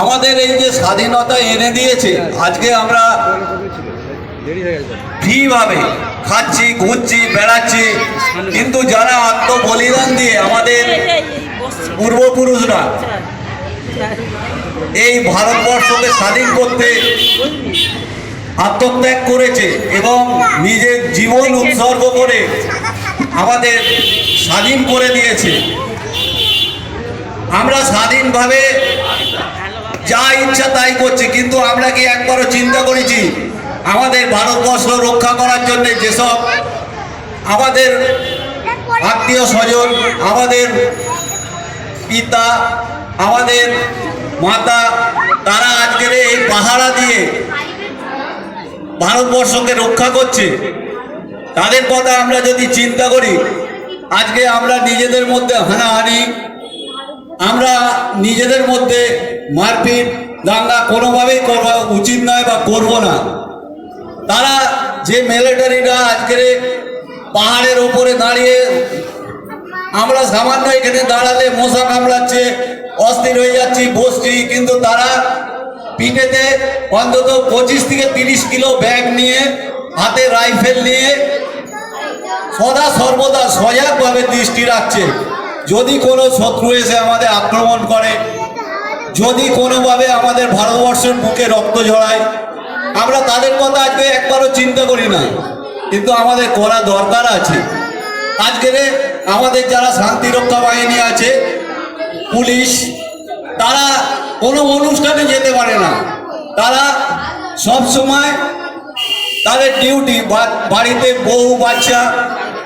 আমাদের এই যে স্বাধীনতা এনে দিয়েছে, আজকে আমরা ফ্রিভাবে খাচ্ছি, ঘুরছি, বেড়াচ্ছি, কিন্তু যারা আত্মবলিদান দিয়ে আমাদের পূর্বপুরুষরা এই ভারতবর্ষকে স্বাধীন করতে আত্মত্যাগ করেছে এবং নিজের জীবন উৎসর্গ করে আমাদের স্বাধীন করে দিয়েছে। আমরা স্বাধীনভাবে যা ইচ্ছা তাই করছি, কিন্তু আমরা কি একবারও চিন্তা করেছি, আমাদের ভারতবর্ষ রক্ষা করার জন্য যেসব আমাদের আত্মীয় স্বজন, আমাদের পিতা, আমাদের মাতা, তারা আজকের এই পাহারা দিয়ে ভারতবর্ষকে রক্ষা করছে, তাদের কথা আমরা যদি চিন্তা করি, আজকে আমরা নিজেদের মধ্যে হানাহানি, আমরা নিজেদের মধ্যে মারপিট, দাঙ্গা কোনোভাবেই করা উচিত নয় বা করব না। তারা যে মিলিটারিরা আজকের পাহাড়ের ওপরে দাঁড়িয়ে আমরা সামান্য এখানে দাঁড়ালে মশা কামড়াচ্ছে, অস্থির হয়ে যাচ্ছি, বসছি, কিন্তু তারা পিঠেতে অন্তত পঁচিশ থেকে তিরিশ কিলো ব্যাগ নিয়ে, হাতে রাইফেল নিয়ে সদা সর্বদা সজাগভাবে দৃষ্টি রাখছে। যদি কোনো শত্রু এসে আমাদের আক্রমণ করে যদি কোনোভাবে আমাদের ভারতবর্ষের বুকে রক্ত ঝরায়, আমরা তাদের কথা আজকে একবারও চিন্তা করি না। কিন্তু আমাদের করা দরকার আছে। আজকের আমাদের যারা শান্তিরক্ষা বাহিনী আছে, পুলিশ, তারা কোনো অনুষ্ঠানে যেতে পারে না। তারা সব সময় তাদের ডিউটি বাড়িতে বউ, বাচ্চা,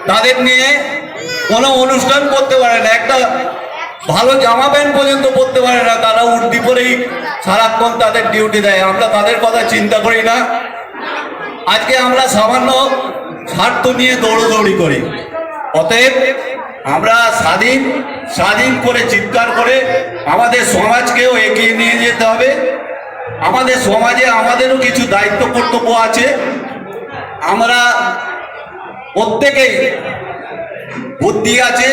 তাদের নিয়ে কোনো অনুষ্ঠান করতে পারে না। একটা ভালো জামা প্যান্ট পর্যন্ত পরতে পারে না, তারা উর্দি পরেই সারাক্ষণ তাদের ডিউটি দেয়। আমরা তাদের কথা চিন্তা করি না। আজকে আমরা সামান্য স্বার্থ নিয়ে দৌড়দৌড়ি করি। অতএব আমরা স্বাধীন স্বাধীন করে চিৎকার করে আমাদের সমাজকেও এগিয়ে নিয়ে যেতে হবে। আমাদের সমাজে আমাদেরও কিছু দায়িত্ব কর্তব্য আছে। আমরা প্রত্যেকেই বুদ্ধি আছে,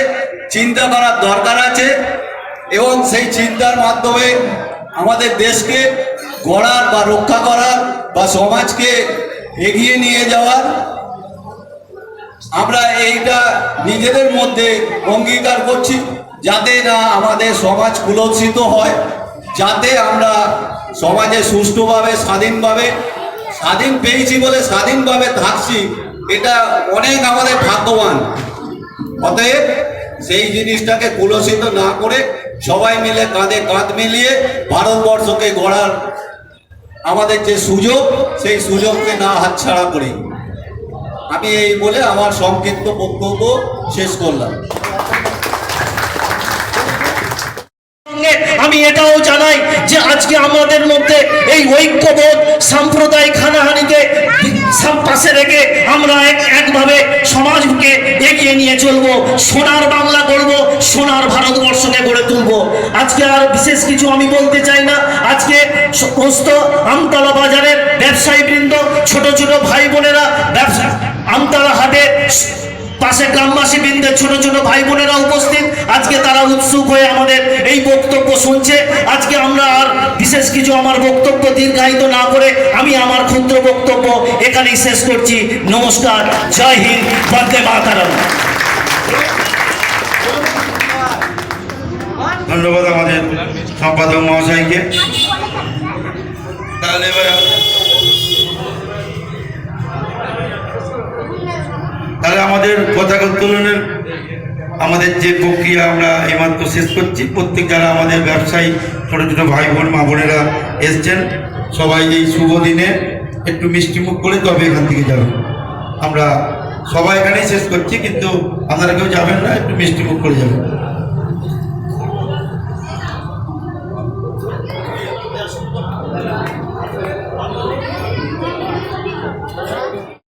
চিন্তা করার দরকার আছে, এবং সেই চিন্তার মাধ্যমে আমাদের দেশকে গড়ার বা রক্ষা করার বা সমাজকে এগিয়ে নিয়ে যাওয়ার আমরা এইটা নিজেদের মধ্যে অঙ্গীকার করছি, যাতে না আমাদের সমাজ কুলসিত হয়, যাতে আমরা সমাজে সুষ্ঠুভাবে, স্বাধীনভাবে, স্বাধীন পেয়েছি বলে স্বাধীনভাবে থাকছি, এটা অনেক আমাদের ভাগ্যবান। অতএব সেই জিনিসটাকে কুলসিত না করে সবাই মিলে কাঁধে কাঁধ মিলিয়ে ভারতবর্ষকে গড়ার আমাদের যে সুযোগ, সেই সুযোগকে না হাতছাড়া করি। আমি এই বলে আমার সংক্ষিপ্ত বক্তব্য শেষ করলাম। আমি এটাও জানাই যে আজকে আমাদের মধ্যে এই ঐক্যবোধ সাম্প্রদায়িক হানাহানিকে সব পাশে রেখে আমরা এক একভাবে সমাজকে নিয়ে চলবো, সোনার বাংলা করব সোনার ভারতবর্ষকে গড়ে তুলবো। আজকে আর বিশেষ কিছু আমি বলতে চাই না। আজকে সমস্ত আমতলা বাজারের ব্যবসায়ী বৃন্দ ছোট ছোট ভাই বোনেরা, ব্যবসা আমতলা হাটে পাশে গ্রামবাসী বৃন্দের ছোট ছোট ভাই বোনেরা উপস্থিত। আজকে তারা উৎসুক হয়ে আমাদের এই বক্তব্য শুনছে। আজকে আমরা আর বিশেষ কিছু আমার বক্তব্য দীর্ঘায়িত না করে আমি আমার ক্ষুদ্র বক্তব্য এখানেই শেষ করছি। নমস্কার, জয় হিন্দ, বন্দে মাতারম। ধন্যবাদ আমাদের সম্পাদক মহাশয়কে। তাহলে এবার তাহলে আমাদের পতাকা উত্তোলনের আমাদের যে প্রক্রিয়া আমরা এইমাত্র শেষ করছি, প্রত্যেক যারা আমাদের ব্যবসায়ী, ছোটো ছোটো ভাই বোন, মা বোনেরা এসছেন, সবাই এই শুভ দিনে একটু মিষ্টি মুখ করে তবে এখান থেকে যাবেন। আমরা সবাই এখানেই শেষ করছি, কিন্তু আপনারা কেউ যাবেন না, একটু মিষ্টি মুখ করে যাবেন।